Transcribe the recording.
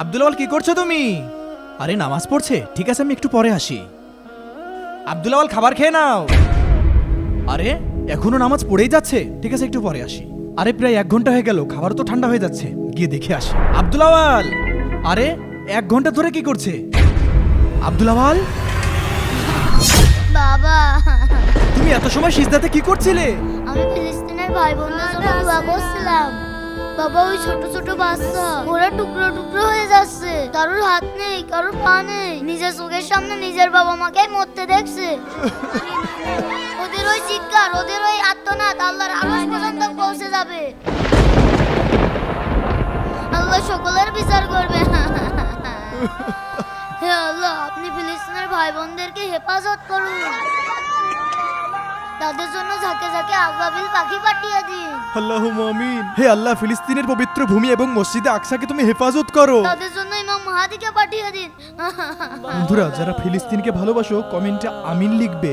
আব্দুল আওয়াল কি করছ তুমি? আরে নামাজ পড়ছে। ঠিক আছে আমি একটু পরে আসি। আব্দুল আওয়াল খাবার খেয়ে নাও। আরে এখনও নামাজ পড়েই যাচ্ছে। ঠিক আছে একটু পরে আসি। আরে প্রায় এক ঘণ্টা হয়ে গেল। খাবার তো ঠান্ডা হয়ে যাচ্ছে। গিয়ে দেখে আসি। আব্দুল আওয়াল আরে এক ঘণ্টা ধরে কি করছে? আব্দুল আওয়াল বাবা! তুমি এত সময় সিজদাতে কি করছিলে? আমি ফিলিস্তিনের ভাই বোনদের জন্য দোয়া করছিলাম। বাবা ওই ছোট ছোট বাচ্চা। ওরা টুকরো টুকরো হয়ে যাচ্ছে। কারোর হাত নেই কারোর পা নেই। নিজের চোখের সামনে নিজের বাবা মাকে মরতে দেখছে। ওদের ওই চিৎকার ওদের ওই আত্মনাদ আল্লাহর আরশ পর্যন্ত পৌঁছে যাবে। আল্লাহ সকলের বিচার করবে। হে আল্লাহ আপনি ফিলিস্তিনের ভাই বোনদেরকে হেফাজত করুন। তাদের জন্য ঝাঁকে ঝাঁকে আবাবিল পাখি পাঠিয়ে দিন। আল্লাহ আমিন। হে আল্লাহ ফিলিস্তিনের পবিত্র ভূমি এবং মসজিদে আকসাকে তুমি হেফাজত করো। তাদের জন্য ইমাম মাহাদিকে পাঠিয়ে দিন। বন্ধুরা যারা ফিলিস্তিনকে ভালোবাসো কমেন্টে আমিন লিখবে।